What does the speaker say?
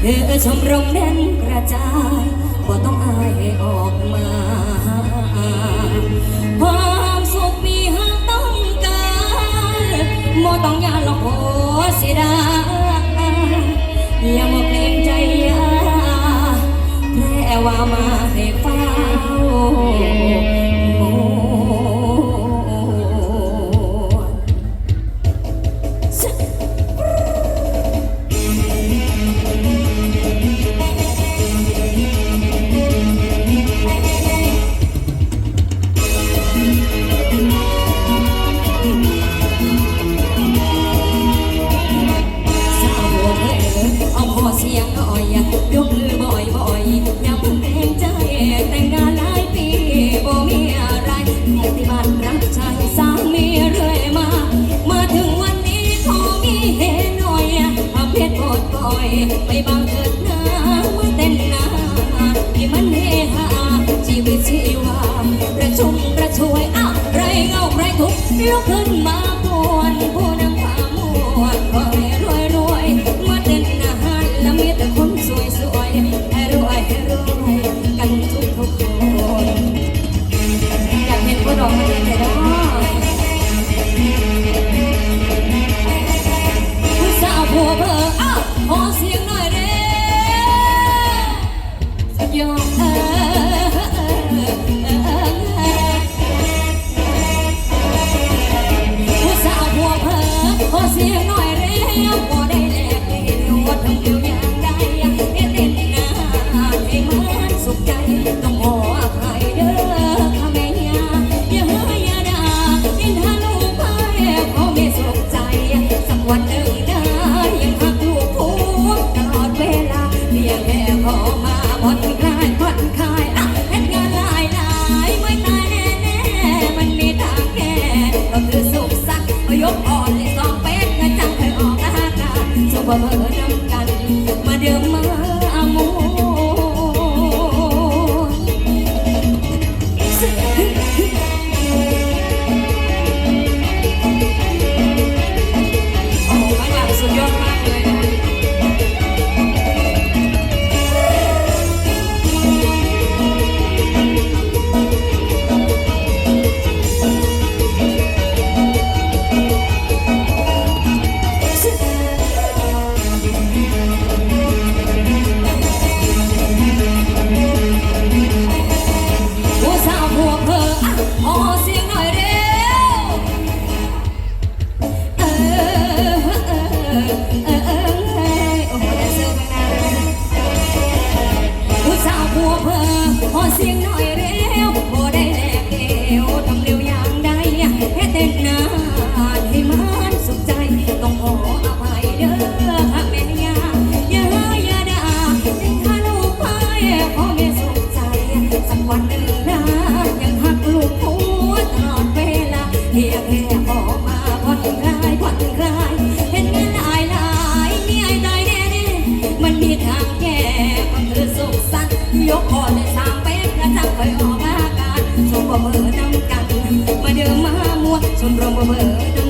เธอชมรมเด่นกระจายบ่ต้องอายออกมาความสุขมีหาต้องการโมต้องยาลองโหสิดาอย่ามาเปลี่ยนใจยาแค่ว่ามาให้เฝ้า ไปบังเกิดนามื่เต้นนาให้มันเฮฮาชีวิตชีวาประชุมประช่วยอ้าวไรเงาไรทุกลุกขึ้นมา ยกอ่อนเลยสองเป๊กกระจังเคยออกนะฮะกกาสบเบอร์ พียงแค่ขอมาผ่อนคลายผ่อนคลายเห็นเงินอายหลายนี่อายตายแน่แน่มันมีทางแก้ความเธสุขสันต์กคอในสาเป็นกรจับไปออกอาการชมบ่เบอร์นำกันมาเดิมมามัวชมรมบเบอร์